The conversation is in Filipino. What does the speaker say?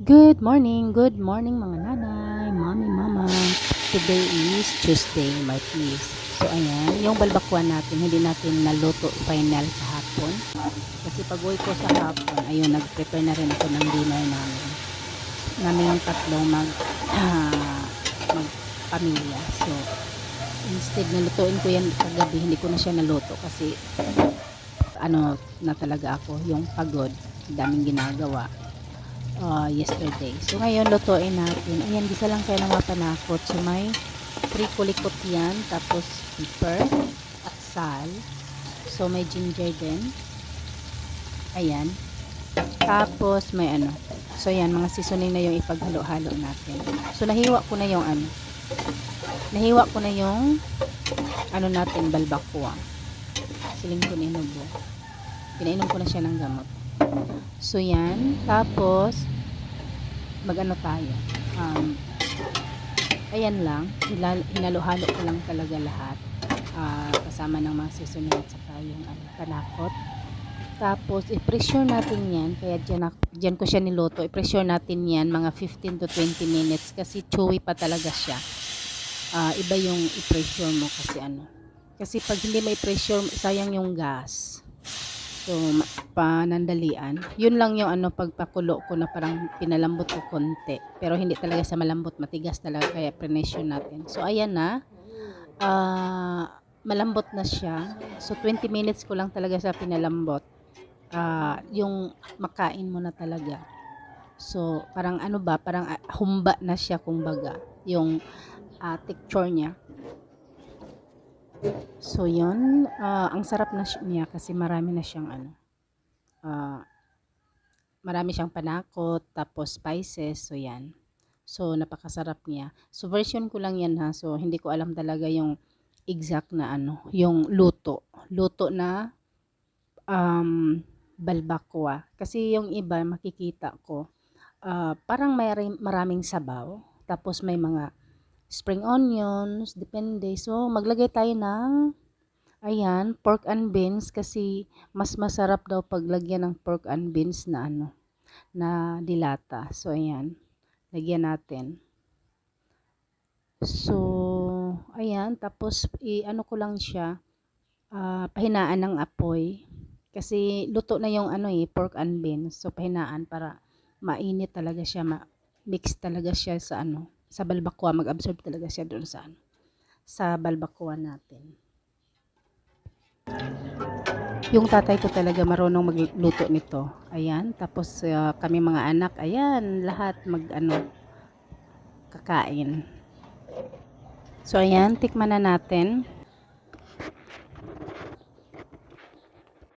Good morning, good morning mga nanay, mami, mama. Today is Tuesday, Martis. So ayan, yung balbakwan natin, hindi natin naluto final kahapon. Kasi pag uwi ko sa hapon, ayun, nag-prepare na rin ako ng dinner namin. Naming tatlong mag, ah, magpamilya. So, instead na lutuin ko yan kagabi, hindi ko na siya naluto kasi ano na talaga ako, yung pagod, daming ginagawa uh, yesterday. So, ngayon, lutuin natin. Ayan, gisa lang kayo ng mga panakot. So, may trikulikot yan. Tapos, pepper at sal. So, may ginger din. Ayan. Tapos, may ano. So, ayan, mga seasoning na yung ipaghalo-halo natin. So, nahiwa ko na yung ano. Nahiwa ko na yung ano natin, balbakwa. Siling ko ninubo. Pinainom ko na siya ng gamot. So, yan. Tapos, mag-ano tayo. Um, ayan lang. Hinalo-halo ko lang talaga lahat. Ah, kasama ng mga at saka yung ano, panakot. Tapos, i-pressure natin yan. Kaya dyan, dyan ko siya niluto. I-pressure natin yan mga 15 to 20 minutes kasi chewy pa talaga siya. Ah, iba yung i-pressure mo kasi ano. Kasi pag hindi mo i-pressure, sayang yung gas. So, panandalian. Yun lang yung ano, pagpakulo ko na parang pinalambot ko konti. Pero hindi talaga sa malambot, matigas talaga kaya prenesyo natin. So, ayan na. Ah, malambot na siya. So, 20 minutes ko lang talaga sa pinalambot. Ah, yung makain mo na talaga. So, parang ano ba, parang ah, humba na siya kumbaga. Yung ah, texture niya. So, yun. ah, ang sarap na niya kasi marami na siyang ano. ah, marami siyang panakot, tapos spices. So, yan. So, napakasarap niya. So, version ko lang yan ha. So, hindi ko alam talaga yung exact na ano, yung luto. Luto na um, balbakwa. Kasi yung iba, makikita ko, ah, parang may maraming sabaw. Tapos may mga spring onions, depende. So, maglagay tayo ng, ayan, pork and beans kasi mas masarap daw paglagyan ng pork and beans na ano, na dilata. So, ayan, lagyan natin. So, ayan, tapos i-ano ko lang siya, ah, pahinaan ng apoy. Kasi luto na yung ano eh, pork and beans. So, pahinaan para mainit talaga siya, ma-mix talaga siya sa ano, sa balbakwa, mag-absorb talaga siya doon sa ano, sa balbakwa natin. Yung tatay ko talaga marunong magluto nito. Ayan, tapos ah, kami mga anak, ayan, lahat mag ano, kakain. So, ayan, tikman na natin.